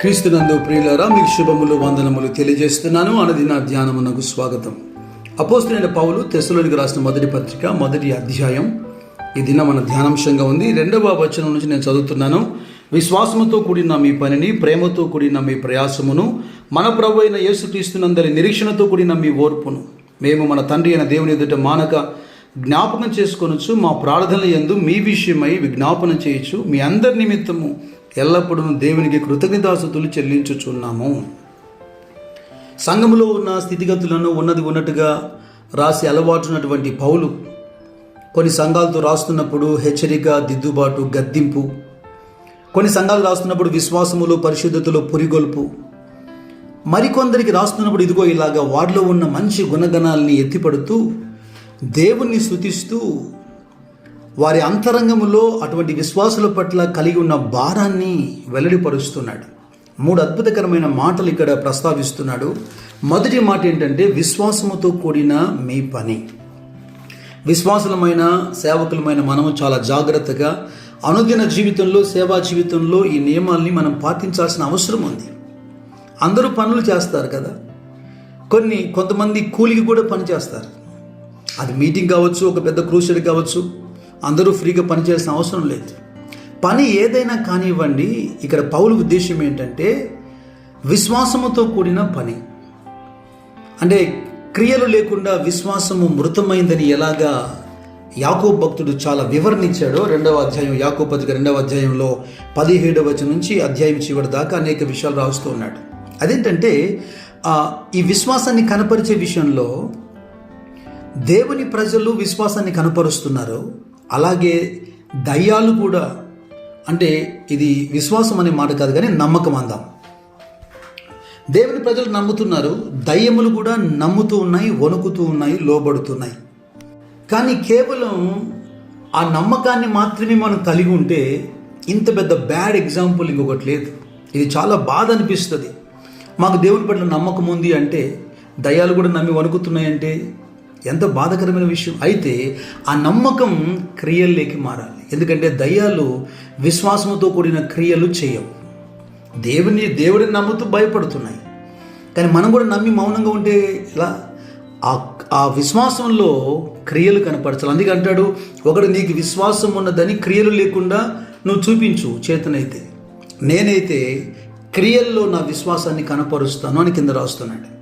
క్రీస్తునందు ప్రియులారా మీకు శుభములు వందనములు తెలియజేస్తున్నాను. అనుదిన ధ్యానమునకు స్వాగతం. అపోస్తులైన పౌలు తెసలోనికి రాసిన మొదటి పత్రిక మొదటి అధ్యాయం. ఈ దిన మన ధ్యానాంశంగా ఉంది. రెండవ వచనం నుంచి నేను చదువుతున్నాను. విశ్వాసముతో కూడిన మీ పనిని ప్రేమతో కూడిన మీ ప్రయాసమును మన ప్రభు అయిన యేసుక్రీస్తునందరి నిరీక్షణతో కూడిన మీ ఓర్పును మేము మన తండ్రి అయిన దేవుని ఎదుట మానక జ్ఞాపకం చేసుకొనొచ్చు మా ప్రార్థనల యందు మీ విషయమై విజ్ఞాపన చేయొచ్చు మీ అందరి నిమిత్తము ఎల్లప్పుడూ దేవునికి కృతజ్ఞతాసుతులు చెల్లించుచున్నాము. సంఘములో ఉన్న స్థితిగతులను ఉన్నది ఉన్నట్టుగా రాసి అలవాటున్నటువంటి పౌలు కొన్ని సంఘాలతో రాస్తున్నప్పుడు హెచ్చరిక దిద్దుబాటు గద్దింపు కొన్ని సంఘాలు రాస్తున్నప్పుడు విశ్వాసములు పరిశుద్ధతలో పురిగొల్పు. మరికొందరికి రాస్తున్నప్పుడు ఇదిగో ఇలాగా వాడిలో ఉన్న మంచి గుణగణాలని ఎత్తిపడుతూ దేవుణ్ణి స్తుతిస్తూ వారి అంతరంగములో అటువంటి విశ్వాసుల పట్ల కలిగి ఉన్న భారాన్ని వెల్లడిపరుస్తున్నాడు. మూడు అద్భుతకరమైన మాటలు ఇక్కడ ప్రస్తావిస్తున్నాడు. మొదటి మాట ఏంటంటే విశ్వాసముతో కూడిన మీ పని. విశ్వాసులమైన సేవకులమైన మనము చాలా జాగ్రత్తగా అనుదిన జీవితంలో సేవా జీవితంలో ఈ నియమాల్ని మనం పాటించాల్సిన అవసరం ఉంది. అందరూ పనులు చేస్తారు కదా. కొన్ని కొంతమంది కూలికి కూడా పని చేస్తారు. అది మీటింగ్ కావచ్చు ఒక పెద్ద క్రూషర్ కావచ్చు. అందరూ ఫ్రీగా పని చేయాల్సిన అవసరం లేదు. పని ఏదైనా కానివ్వండి ఇక్కడ పౌలు ఉద్దేశం ఏంటంటే విశ్వాసముతో కూడిన పని. అంటే క్రియలు లేకుండా విశ్వాసము మృతమైందని ఎలాగా యాకో భక్తుడు చాలా వివరణించాడో రెండవ అధ్యాయం యాకో పత్రిక రెండవ అధ్యాయంలో పదిహేడవ వచనం నుంచి అధ్యాయం చివరి దాకా అనేక విషయాలు రాస్తూ ఉన్నాడు. అదేంటంటే ఈ విశ్వాసాన్ని కనపరిచే విషయంలో దేవుని ప్రజలు విశ్వాసాన్ని కనపరుస్తున్నారు అలాగే దయ్యాలు కూడా. అంటే ఇది విశ్వాసం అనే మాట కాదు కానీ నమ్మకం అందాం. దేవుని ప్రజలు నమ్ముతున్నారు దయ్యములు కూడా నమ్ముతూ ఉన్నాయి వణుకుతూ ఉన్నాయి లోబడుతున్నాయి. కానీ కేవలం ఆ నమ్మకాన్ని మాత్రమే మనం కలిగి ఉంటే ఇంత పెద్ద బ్యాడ్ ఎగ్జాంపుల్ ఇంకొకటి లేదు. ఇది చాలా బాధ అనిపిస్తుంది. మాకు దేవుని పట్ల నమ్మకం ఉంది అంటే దయ్యాలు కూడా నమ్మి వణుకుతున్నాయంటే ఎంత బాధకరమైన విషయం. అయితే ఆ నమ్మకం క్రియల్లోకి మారాలి. ఎందుకంటే దయ్యాలు విశ్వాసంతో కూడిన క్రియలు చేయవు. దేవుని దేవుడిని నమ్ముతూ భయపడుతున్నాయి. కానీ మనం కూడా నమ్మి మౌనంగా ఉంటే ఇలా ఆ ఆ విశ్వాసంలో క్రియలు కనపరచాలి. అందుకే అంటాడు ఒకడు నీకు విశ్వాసం ఉన్నదని క్రియలు లేకుండా నువ్వు చూపించు చేతనైతే. నేనైతే క్రియల్లో నా విశ్వాసాన్ని కనపరుస్తాను అని కింద రాస్తున్నాడు.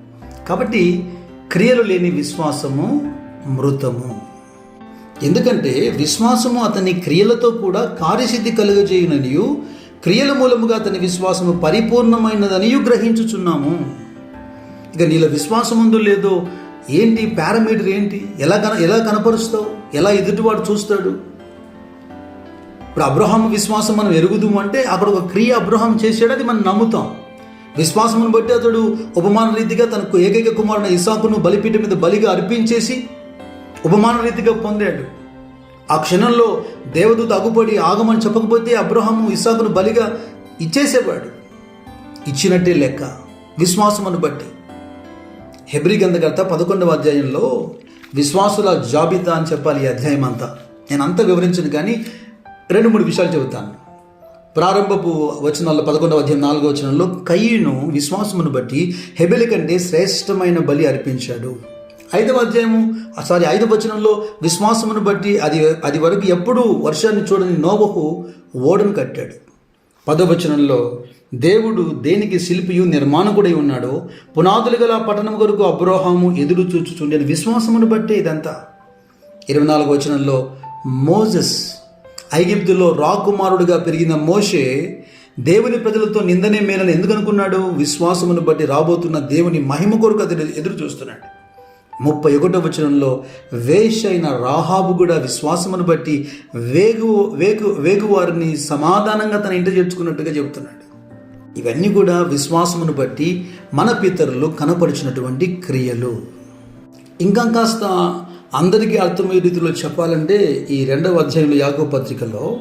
కాబట్టి క్రియలు లేని విశ్వాసము మృతము. ఎందుకంటే విశ్వాసము అతని క్రియలతో కూడా కార్యసిద్ధి కలుగజేయుననియు క్రియల మూలముగా అతని విశ్వాసము పరిపూర్ణమైనదనియు గ్రహించుచున్నాము. ఇక నీలో విశ్వాసం ఉందో లేదో ఏంటి పారామీటర్ ఏంటి? ఎలా కన ఎలా కనపరుస్తావు? ఎలా ఎదుటివాడు చూస్తాడు? ఇప్పుడు అబ్రహాం విశ్వాసం మనం ఎరుగుదాం అంటే అక్కడ ఒక క్రియ అబ్రహాం చేసాడు అది మనం నమ్ముతాం. విశ్వాసమును బట్టి అతడు ఉపమాన రీతిగా తనకు ఏకైక కుమారుని ఇసాకును బలిపీఠ మీద బలిగా అర్పించేసి ఉపమాన రీతిగా పొందాడు. ఆ క్షణంలో దేవదూత అగుపడి ఆగమని చెప్పకపోతే అబ్రహాము ఇసాకును బలిగా ఇచ్చేసేవాడు. ఇచ్చినట్టే లెక్క. విశ్వాసమును బట్టి. హెబ్రి గంధకర్త పదకొండవ అధ్యాయంలో విశ్వాసుల జాబితా అని చెప్పాలి ఈ అధ్యాయం అంతా నేను అంతా వివరించను కానీ రెండు మూడు విషయాలు చెబుతాను. ప్రారంభపు వచనాల్లో పదకొండవ అధ్యాయం నాలుగో వచనంలో కయ్యను విశ్వాసమును బట్టి హెబెలి కంటే శ్రేష్టమైన బలి అర్పించాడు. ఐదవ అధ్యాయము సారీ ఐదవ వచనంలో విశ్వాసమును బట్టి అది అది వరకు ఎప్పుడూ వర్షాన్ని చూడని నోవహు ఓడను కట్టాడు. పదవచనంలో దేవుడు దేనికి శిల్పియు నిర్మాణకుడై ఉన్నాడో పునాదులు గల పట్టణం కొరకు అబ్రోహాము ఎదురు చూచుచుండే విశ్వాసమును బట్టే ఇదంతా. ఇరవై నాలుగు వచనంలో మోజెస్ ఐగిప్తులో రాకుమారుడిగా పెరిగిన మోషే దేవుని ప్రజలతో నిందనే మేలని ఎందుకు అనుకున్నాడు? విశ్వాసమును బట్టి రాబోతున్న దేవుని మహిమ కొరకు అతడు ఎదురు చూస్తున్నాడు. ముప్పై ఒకటో వచనంలో వేష అయిన రాహాబు కూడా విశ్వాసమును బట్టి వేగు వేగు వేగువారిని సమాధానంగా తన ఇంట చేర్చుకున్నట్టుగా చెబుతున్నాడు. ఇవన్నీ కూడా విశ్వాసమును బట్టి మన పితరులు కనపరిచినటువంటి క్రియలు. ఇంకా కాస్త అందరికీ అర్థమయ్యే రీతిలో చెప్పాలంటే ఈ రెండవ అధ్యాయంలో యాగో పత్రికలో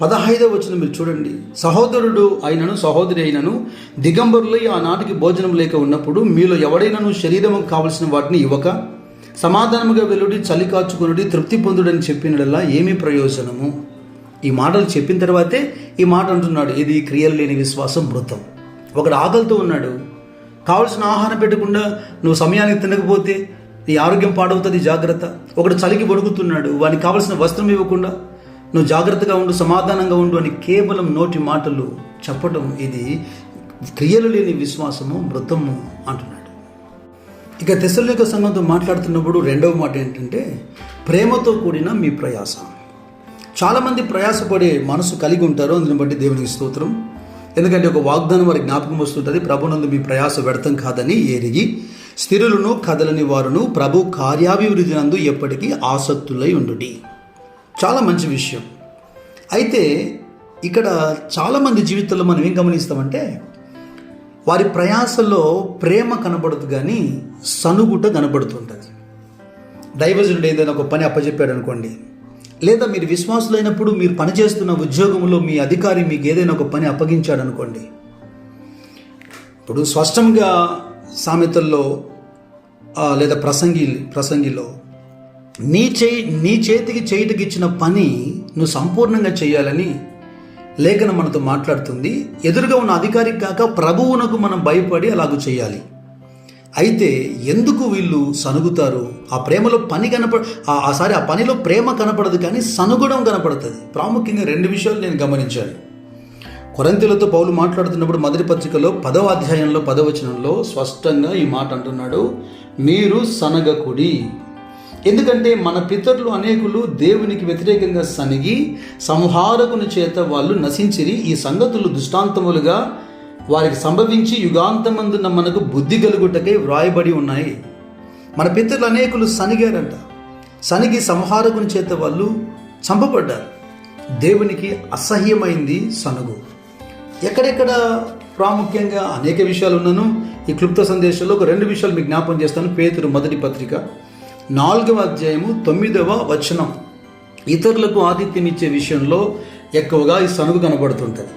పదహైదవ వచ్చిన మీరు చూడండి. సహోదరుడు అయినను సహోదరి అయినను దిగంబరులై ఆనాటికి భోజనం లేక ఉన్నప్పుడు మీలో ఎవడైనను శరీరము కావలసిన వాటిని ఇవ్వక సమాధానముగా వెలుడి చలి కాచుకునుడి తృప్తి పొందుడని చెప్పినడల్లా ఏమి ప్రయోజనము? ఈ మాటలు చెప్పిన తర్వాతే ఈ మాట అంటున్నాడు. ఇది క్రియలు లేని విశ్వాసం మృతం. ఒకడు ఆకలితో ఉన్నాడు. కావలసిన ఆహారం పెట్టకుండా నువ్వు సమయానికి తినకపోతే నీ ఆరోగ్యం పాడవుతుంది జాగ్రత్త. ఒకడు చలికి వణుకుతున్నాడు వానికి కావలసిన వస్త్రం ఇవ్వకుండా నువ్వు జాగ్రత్తగా ఉండు సమాధానంగా ఉండు అని కేవలం నోటి మాటలు చెప్పడం ఇది క్రియలు లేని విశ్వాసము మృతము అంటున్నాడు. ఇక తెసలేక సంఘంతో మాట్లాడుతున్నప్పుడు రెండవ మాట ఏంటంటే ప్రేమతో కూడిన మీ ప్రయాస. చాలామంది ప్రయాసపడే మనసు కలిగి ఉంటారు అందుని బట్టి దేవునికి స్తోత్రం. ఎందుకంటే ఒక వాగ్దానం వారి జ్ఞాపకం వస్తుంటుంది ప్రభునందు మీ ప్రయాస వ్యర్థం కాదని ఎరిగి స్థిరులను కదలని వారును ప్రభు కార్యాభివృద్ధి నందు ఎప్పటికీ ఆసక్తులై ఉండుడి. చాలా మంచి విషయం. అయితే ఇక్కడ చాలామంది జీవితంలో మనం ఏం గమనిస్తామంటే వారి ప్రయాసంలో ప్రేమ కనబడదు కానీ సనుగుట కనబడుతుంటుంది. దైవజనుడు ఏదైనా ఒక పని అప్పచెప్పాడు అనుకోండి లేదా మీరు విశ్వాసులైనప్పుడు మీరు పనిచేస్తున్న ఉద్యోగంలో మీ అధికారి మీకు ఏదైనా ఒక పని అప్పగించాడు అనుకోండి ఇప్పుడు స్పష్టంగా సామెతల్లో లేదా ప్రసంగి ప్రసంగిలో నీ చేయి నీ చేతికి చేయుటకి ఇచ్చిన పని నువ్వు సంపూర్ణంగా చేయాలని లేఖనం మనతో మాట్లాడుతుంది. ఎదురుగా ఉన్న అధికారికి కాక ప్రభువునకు మనం భయపడి అలాగూ చేయాలి. అయితే ఎందుకు వీళ్ళు సనుగుతారు? ఆ ప్రేమలో పని కనపడ ఆ- సారీ సారి ఆ పనిలో ప్రేమ కనపడదు కానీ సనుగుణం కనపడుతుంది. ప్రాముఖ్యంగా రెండు విషయాలు నేను గమనించాను కొరంతిలతో పౌలు మాట్లాడుతున్నప్పుడు మొదటి పత్రికలో పదవ అధ్యాయంలో పదవచనంలో స్పష్టంగా ఈ మాట అంటున్నాడు మీరు సనగకుడి. ఎందుకంటే మన పితరులు అనేకులు దేవునికి వ్యతిరేకంగా సనిగి సంహారకుని చేత వాళ్ళు నశించిరి ఈ సంగతులు దృష్టాంతములుగా వారికి సంభవించి యుగాంతమందున్న మనకు బుద్ధి కలుగుటకై వ్రాయబడి ఉన్నాయి. మన పితరులు అనేకులు సనిగారంట. సనిగి సంహారకుని చేత వాళ్ళు చంపబడ్డారు. దేవునికి అసహ్యమైంది సనుగు. ఎక్కడెక్కడ ప్రాముఖ్యంగా అనేక విషయాలు ఉన్నాను. ఈ క్లుప్త సందేశంలో ఒక రెండు విషయాలు మీకు జ్ఞాపం చేస్తాను. పేతురు మొదటి పత్రిక. నాలుగవ అధ్యాయము తొమ్మిదవ వచనం. ఇతరులకు ఆతిథ్యం ఇచ్చే విషయంలో ఎక్కువగా ఈ సనుగు కనబడుతుంటుంది.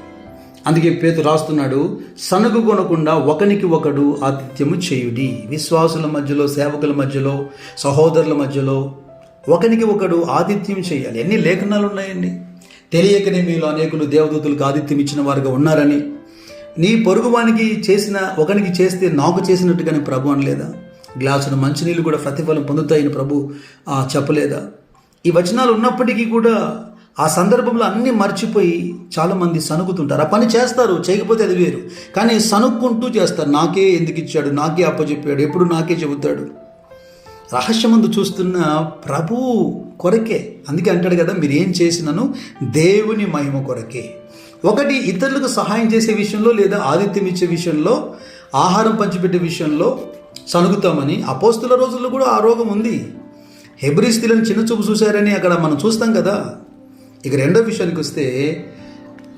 అందుకే పేతు రాస్తున్నాడు సనుగు కొనకుండా ఒకనికి ఒకడు ఆతిథ్యము చేయుడి. విశ్వాసుల మధ్యలో సేవకుల మధ్యలో సహోదరుల మధ్యలో ఒకనికి ఒకడు ఆతిథ్యం చేయాలి. ఎన్ని లేఖనాలు ఉన్నాయండి. తెలియకనే మీలో అనేకులు దేవదూతులకు ఆదిత్యం ఇచ్చిన వారుగా ఉన్నారని నీ పొరుగువానికి చేసిన ఒకనికి చేస్తే నాకు చేసినట్టుగానే ప్రభు అనలేదా? గ్లాసును మంచినీళ్ళు కూడా ప్రతిఫలం పొందుతాయని ప్రభు ఆ, చెప్పలేదా? ఈ వచనాలు ఉన్నప్పటికీ కూడా ఆ సందర్భంలో అన్నీ మర్చిపోయి చాలామంది సనుగుతుంటారు ఆ పని చేస్తారు చేయకపోతే అది వేరు. కానీ సనుక్కుంటూ చేస్తారు. నాకే ఎందుకు ఇచ్చాడు? నాకే అప్పచెప్పాడు ఎప్పుడు నాకే చెబుతాడు? రహస్యమందు చూస్తున్న ప్రభు కొరకే. అందుకే అంటాడు కదా మీరు ఏం చేసినను? దేవుని మహిమ కొరకే. ఒకటి ఇతరులకు సహాయం చేసే విషయంలో లేదా ఆతిథ్యం ఇచ్చే విషయంలో ఆహారం పంచిపెట్టే విషయంలో సనుగుతామని అపోస్తుల రోజుల్లో కూడా ఆ రోగం ఉంది. హెబ్రిస్తీలను చిన్న చూపు చూశారని అక్కడ మనం చూస్తాం కదా. ఇక రెండో విషయానికి వస్తే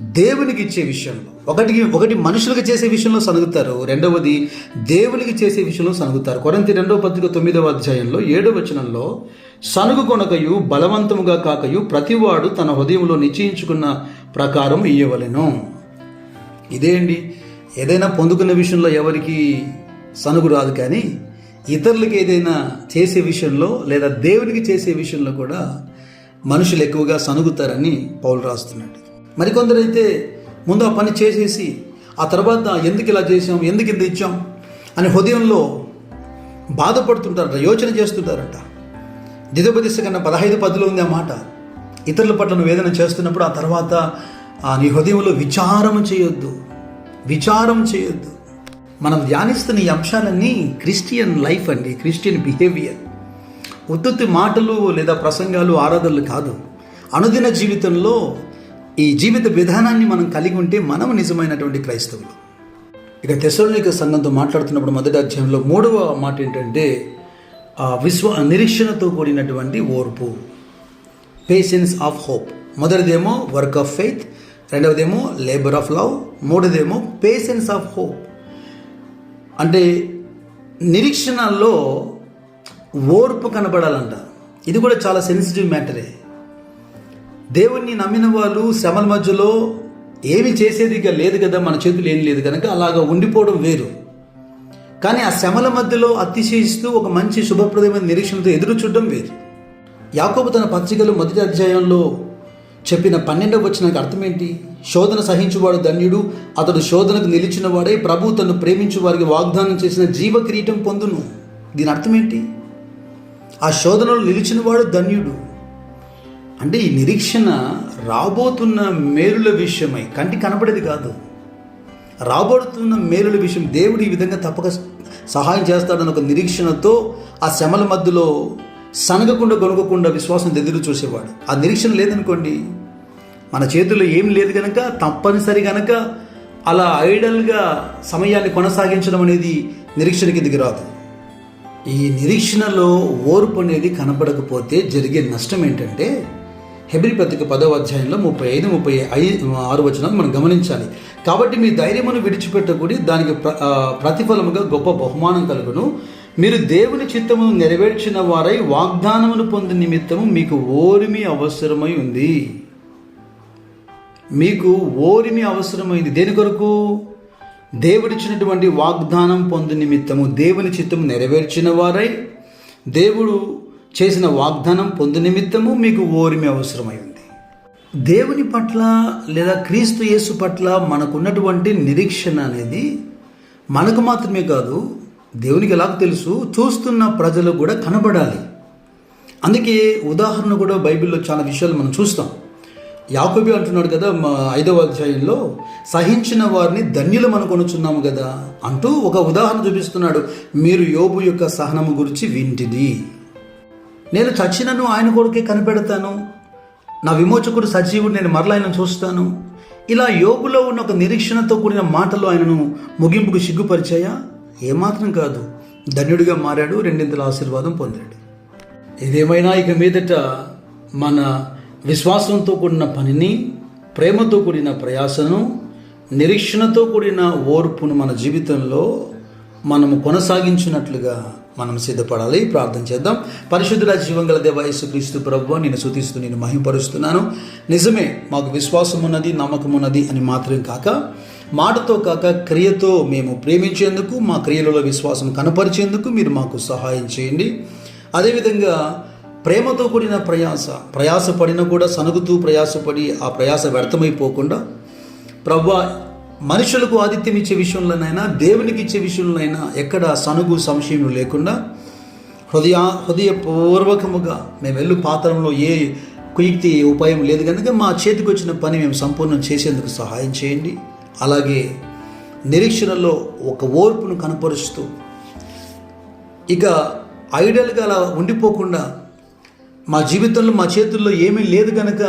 దేవునికి ఇచ్చే విషయంలో ఒకటికి ఒకటి మనుషులకు చేసే విషయంలో సనుగుతారు. రెండవది దేవునికి చేసే విషయంలో సనుగుతారు. కొరంతి రెండవ పత్రిక తొమ్మిదవ అధ్యాయంలో ఏడవ వచనంలో సనుగు కొనకయు బలవంతముగా కాకయు ప్రతివాడు తన హృదయంలో నిశ్చయించుకున్న ప్రకారం ఇయ్యవలెను. ఇదే అండి. ఏదైనా పొందుకున్న విషయంలో ఎవరికి సనుగు రాదు కానీ ఇతరులకి ఏదైనా చేసే విషయంలో లేదా దేవునికి చేసే విషయంలో కూడా మనుషులు ఎక్కువగా సనుగుతారని పౌలు రాస్తున్నాడు మరికొందరైతే ముందు ఆ పని చేసేసి ఆ తర్వాత ఎందుకు ఇలా చేసాం ఎందుకు ఇంత ఇచ్చాం అని హృదయంలో బాధపడుతుంటారట యోచన చేస్తుంటారట. దిదోపదిశ కన్నా పదహైదు పదిలో ఉంది ఆ మాట. ఇతరుల పట్ల నువ్వు చేస్తున్నప్పుడు ఆ తర్వాత ఆ నీ హృదయంలో విచారం చేయొద్దు. విచారం చేయొద్దు. మనం ధ్యానిస్తున్న ఈ అంశాలన్నీ క్రిస్టియన్ లైఫ్ అండి క్రిస్టియన్ బిహేవియర్. ఉత్తుత్తి మాటలు లేదా ప్రసంగాలు ఆరాధనలు కాదు. అనుదిన జీవితంలో ఈ జీవిత విధానాన్ని మనం కలిగి ఉంటే మనం నిజమైనటువంటి క్రైస్తవులు. ఇక తెసలోనిక సంఘంతో మాట్లాడుతున్నప్పుడు మొదటి అధ్యాయంలో మూడవ మాట ఏంటంటే విశ్వ నిరీక్షణతో కూడినటువంటి ఓర్పు పేషెన్స్ ఆఫ్ హోప్ మొదటిదేమో వర్క్ ఆఫ్ ఫెయిత్ రెండవదేమో లేబర్ ఆఫ్ లవ్ మూడోదేమో పేషెన్స్ ఆఫ్ హోప్ అంటే నిరీక్షణలో ఓర్పు కనబడాలంట. ఇది కూడా చాలా సెన్సిటివ్ మ్యాటరే దేవుణ్ణి నమ్మిన వాళ్ళు శ్రమల మధ్యలో ఏమి చేసేదిగా లేదు కదా మన చేతులు ఏం లేదు కనుక అలాగా ఉండిపోవడం వేరు. కానీ ఆ శ్రమల మధ్యలో అతిశయిస్తూ ఒక మంచి శుభప్రదమైన నిరీక్షణతో ఎదురు చూడడం వేరు. యాకోబు తన పత్రికలు మొదటి అధ్యాయంలో చెప్పిన పన్నెండవ వచ్చినాక అర్థం ఏంటి శోధన సహించువాడు ధన్యుడు అతడు శోధనకు నిలిచిన వాడే ప్రభు తను ప్రేమించు వారికి వాగ్దానం చేసిన జీవ కిరీటం పొందును. దీని అర్థం ఏంటి ఆ శోధనలో నిలిచినవాడు ధన్యుడు అంటే ఈ నిరీక్షణ రాబోతున్న మేలుల విషయమై. కంటి కనపడేది కాదు. రాబడుతున్న మేలుల విషయం. దేవుడు ఈ విధంగా తప్పక సహాయం చేస్తాడన్న ఒక నిరీక్షణతో ఆ శ్రమల మధ్యలో సనగకుండా గొనగకుండా విశ్వాసం ఎదురు చూసేవాడు. ఆ నిరీక్షణ లేదనుకోండి. మన చేతుల్లో ఏం లేదు కనుక తప్పనిసరి కనుక అలా ఐడల్గా సమయాన్ని కొనసాగించడం అనేది నిరీక్షణ కిందికి రాదు. ఈ నిరీక్షణలో ఓర్పు అనేది కనపడకపోతే జరిగే నష్టం ఏంటంటే హెబ్రి పత్రిక పదవ అధ్యాయంలో ముప్పై ఐదు ముప్పై ఐదు ఆరు వచనాలు మనం గమనించాలి. కాబట్టి మీ ధైర్యమును విడిచిపెట్టకూడి దానికి ప్ర ప్రతిఫలముగా గొప్ప బహుమానం కలుగును. మీరు దేవుని చిత్తమును నెరవేర్చిన వారై వాగ్దానమును పొంది నిమిత్తము మీకు ఓరిమి అవసరమై ఉంది. మీకు ఓరిమి అవసరమైంది దేని కొరకు? దేవుడిచ్చినటువంటి వాగ్దానం పొందు నిమిత్తము దేవుని చిత్తము నెరవేర్చిన వారై దేవుడు చేసిన వాగ్దానం పొందు నిమిత్తము మీకు ఓరిమి అవసరమై ఉంది దేవుని పట్ల లేదా క్రీస్తు యేసు పట్ల మనకున్నటువంటి నిరీక్షణ అనేది మనకు మాత్రమే కాదు దేవునికి ఎలాగ తెలుసు? చూస్తున్న ప్రజలు కూడా కనబడాలి. అందుకే ఉదాహరణ కూడా బైబిల్లో చాలా విషయాలు మనం చూస్తాం. యాకోబి అంటున్నాడు కదా మా ఐదవ అధ్యాయంలో సహించిన వారిని ధన్యులం అనుకొనుచున్నాము కదా అంటూ ఒక ఉదాహరణ చూపిస్తున్నాడు. మీరు యోబు యొక్క సహనము గురించి వింటిది. నేను చచ్చినను ఆయన కొడుకే కనిపెడతాను. నా విమోచకుడు సజీవుడు నేను మరలా ఆయన చూస్తాను. ఇలా యోగులో ఉన్న ఒక నిరీక్షణతో కూడిన మాటలు ఆయనను ముగింపుకు సిగ్గుపరిచాయా? ఏమాత్రం కాదు. ధన్యుడిగా మారాడు రెండింతల ఆశీర్వాదం పొందాడు. ఇదేమైనా ఇక మీదట మన విశ్వాసంతో కూడిన పనిని ప్రేమతో కూడిన ప్రయాసను నిరీక్షణతో కూడిన ఓర్పును మన జీవితంలో మనము కొనసాగించినట్లుగా మనం సిద్ధపడాలి. ప్రార్థన చేద్దాం. పరిశుద్ధుల జీవంగల దేవ యేసుక్రీస్తు ప్రభు నేను శుతిస్తూ నేను మహింపరుస్తున్నాను. నిజమే మాకు విశ్వాసం ఉన్నది నమ్మకం ఉన్నది అని మాత్రం కాక మాటతో కాక క్రియతో మేము ప్రేమించేందుకు మా క్రియలలో విశ్వాసం కనపరిచేందుకు మీరు మాకు సహాయం చేయండి. అదేవిధంగా ప్రేమతో కూడిన ప్రయాస ప్రయాసపడిన కూడా సనుగుతూ ప్రయాసపడి ఆ ప్రయాస వ్యర్థమైపోకుండా ప్రభా మనుషులకు ఆతిథ్యం ఇచ్చే విషయంలోనైనా దేవునికి ఇచ్చే విషయంలోనైనా ఎక్కడ సనుగు సంశయం లేకుండా హృదయ హృదయపూర్వకముగా మేము వెళ్ళు పాత్రంలో ఏ కుయుక్తి ఏ ఉపాయం లేదు కనుక మా చేతికి వచ్చిన పని మేము సంపూర్ణం చేసేందుకు సహాయం చేయండి. అలాగే నిరీక్షణలో ఒక ఓర్పును కనపరుస్తూ ఇక ఐడల్గా అలా ఉండిపోకుండా మా జీవితంలో మా చేతుల్లో ఏమీ లేదు కనుక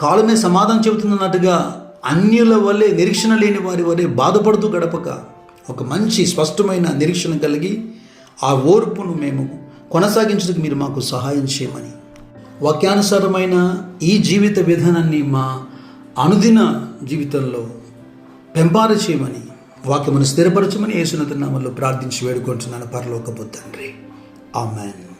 కాలమే సమాధానం చెబుతున్నట్టుగా అన్యుల వలె నిరీక్షణ లేని వారి వలె బాధపడుతూ గడపక ఒక మంచి స్పష్టమైన నిరీక్షణ కలిగి ఆ ఓర్పును మేము కొనసాగించడానికి మీరు మాకు సహాయం చేయమని. వాక్యానుసారమైన ఈ జీవిత విధానాన్ని మా అనుదిన జీవితంలో పెంపార చేయమని వాక్యమును స్థిరపరచమని యేసునంత నామంలో ప్రార్థించి వేడుకుంటున్నాను పరలోకపు తండ్రి. ఆమెన్.